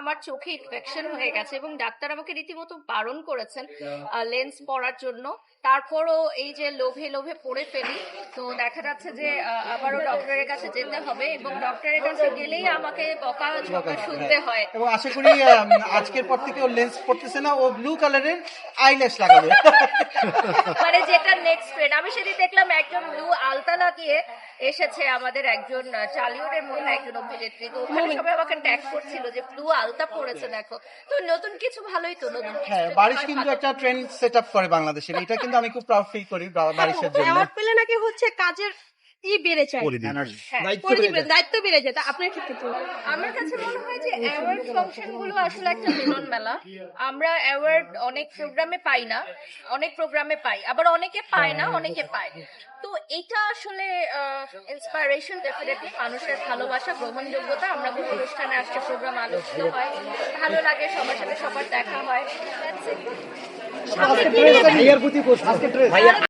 আমার চোখে ইনফেকশন হয়ে গেছে এবং ডাক্তার আমাকে রীতিমতো বারণ করেছেন লেন্স পরার জন্য। তারপরও এই যে লোভে লোভে পড়ে ফেলি তো দেখা যাচ্ছে যে আবারও ডক্টরের কাছে যেতে হবে এবং ডক্টরের কাছে গেলেই আমাকে বকা ঝকা শুনতে হয়। এবং আশা করি আজকের পর থেকে ও লেন্স পড়তেছে না ও ব্লু কালারের আইল্যাশ লাগাবে মানে যেটা নেক্সট ট্রেন্ড আমি সেদিন দেখলাম একজন ব্লু আলতা লাগিয়ে এসেছে আমাদের একজন চালিউডের মহিলা একজন অভিনেত্রী। তো ওখানে সবাই আমাকে ট্যাগ করছিল যে ব্লু আলতা পড়েছে দেখো। তো নতুন কিছু ভালোই তো নতুন হ্যাঁ বারিশ কিন্তু একটা ট্রেন্ড সেট আপ করে বাংলাদেশের। এটা কিন্তু আমি খুব প্রাউড ফিল করি বারিশের জন্য। অ্যাওয়ার্ড পেলে নাকি হচ্ছে কাজের ই বেড়ে যায় হ্যাঁ, দায়িত্ব বেড়ে যায় আপনার ক্ষেত্রে? আমার কাছে মনে হয় যে অ্যাওয়ার্ড ফাংশনগুলো আসলে একটা মিলন মেলা আমরা অ্যাওয়ার্ড অনেক প্রোগ্রামে পাই না অনেক প্রোগ্রামে পাই। আবার অনেকে পায় না অনেকে পায়। তো এটা আসলে ইন্সপাইরেশন ডেফিনেটলি মানুষের ভালোবাসা গ্রহণযোগ্যতা। আমরা কোনো অনুষ্ঠানে আসছে প্রোগ্রাম আলোচিত হয়। ভালো লাগে সবার সাথে সবার দেখা হয়।